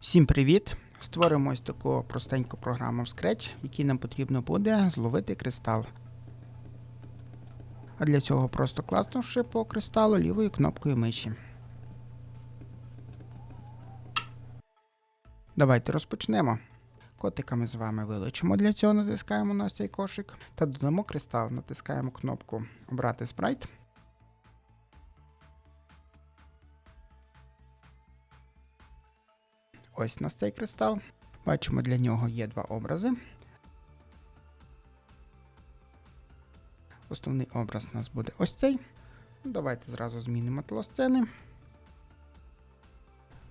Всім привіт! Створимо ось таку простеньку програму в Scratch, в якій нам потрібно буде зловити кристал. А для цього просто класнувши по кристалу лівою кнопкою миші. Давайте розпочнемо. Котика ми з вами вилучимо. Для цього натискаємо на цей кошик та додамо кристал. Натискаємо кнопку Обрати спрайт. Ось нас цей кристал. Бачимо, для нього є два образи. Основний образ у нас буде ось цей. Ну, Давайте зразу змінимо тло сцени.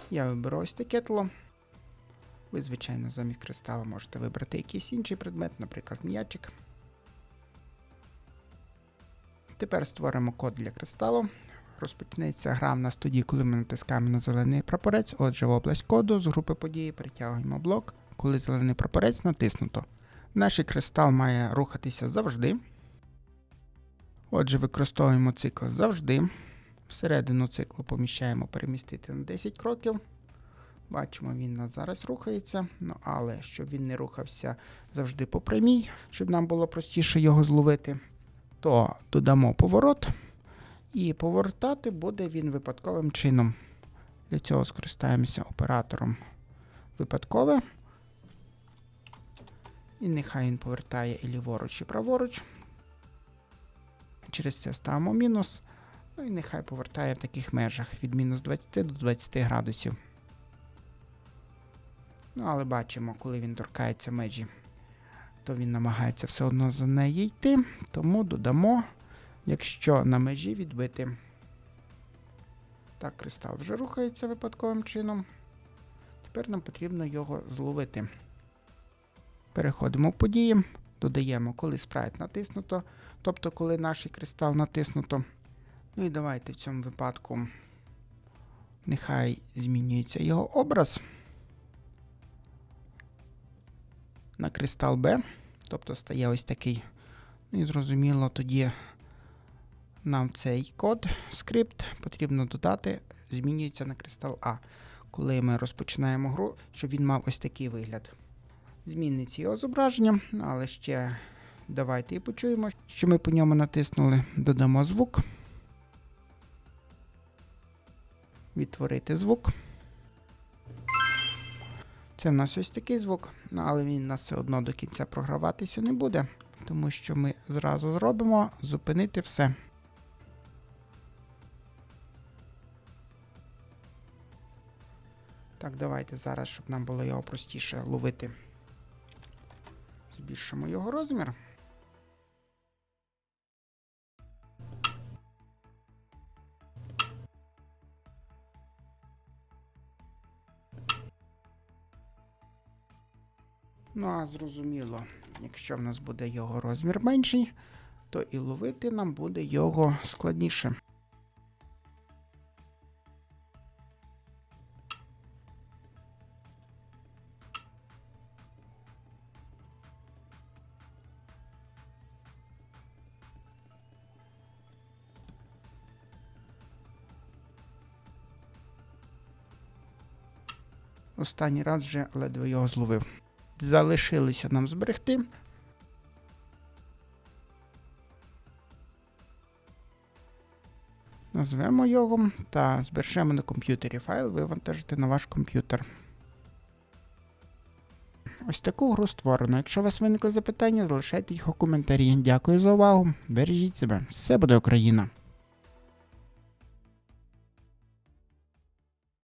Я виберу ось таке тло. Ви, звичайно, замість кристала можете вибрати якийсь інший предмет, наприклад, м'ячик. Тепер створимо код для кристалу. Розпочнеться гра в нас тоді, коли ми натискаємо на зелений прапорець. Отже, в область коду з групи події перетягуємо блок, коли зелений прапорець натиснуто. Наш кристал має рухатися завжди. Отже, використовуємо цикл завжди. Всередину циклу поміщаємо перемістити на 10 кроків. Бачимо, він нас зараз рухається. Ну, але щоб він не рухався завжди по прямій, щоб нам було простіше його зловити, то додамо поворот. І повертати буде він випадковим чином. Для цього скористаємося оператором випадкове. І нехай він повертає і ліворуч, і праворуч. Через це ставимо мінус. Ну і нехай повертає в таких межах від мінус 20 до 20 градусів. Ну, але бачимо, коли він торкається межі, то він намагається все одно за неї йти. Тому додамо якщо на межі відбити. Так, кристал вже рухається випадковим чином. Тепер нам потрібно його зловити. Переходимо в події, додаємо, коли спрайт натиснуто, тобто коли наш кристал натиснуто. Ну і давайте в цьому випадку нехай змінюється його образ на кристал Б, тобто стає ось такий. Ну і зрозуміло, тоді нам цей код, скрипт потрібно додати, змінюється на кристал А. Коли ми розпочинаємо гру, щоб він мав ось такий вигляд. Зміниться його зображення, але ще давайте і почуємо, що ми по ньому натиснули. Додамо звук. Відтворити звук. Це в нас ось такий звук, але він у нас все одно до кінця програватися не буде, тому що ми зразу зробимо зупинити все. Так, давайте зараз, щоб нам було його простіше ловити. Збільшимо його розмір. Ну, а зрозуміло, якщо в нас буде його розмір менший, то і ловити нам буде його складніше. Останній раз вже ледве його зловив. Залишилося нам зберегти. Назвемо його та збережемо на комп'ютері файл, вивантажити на ваш комп'ютер. Ось таку гру створено. Якщо у вас виникли запитання, залишайте їх у коментарі. Дякую за увагу. Бережіть себе. Все буде Україна!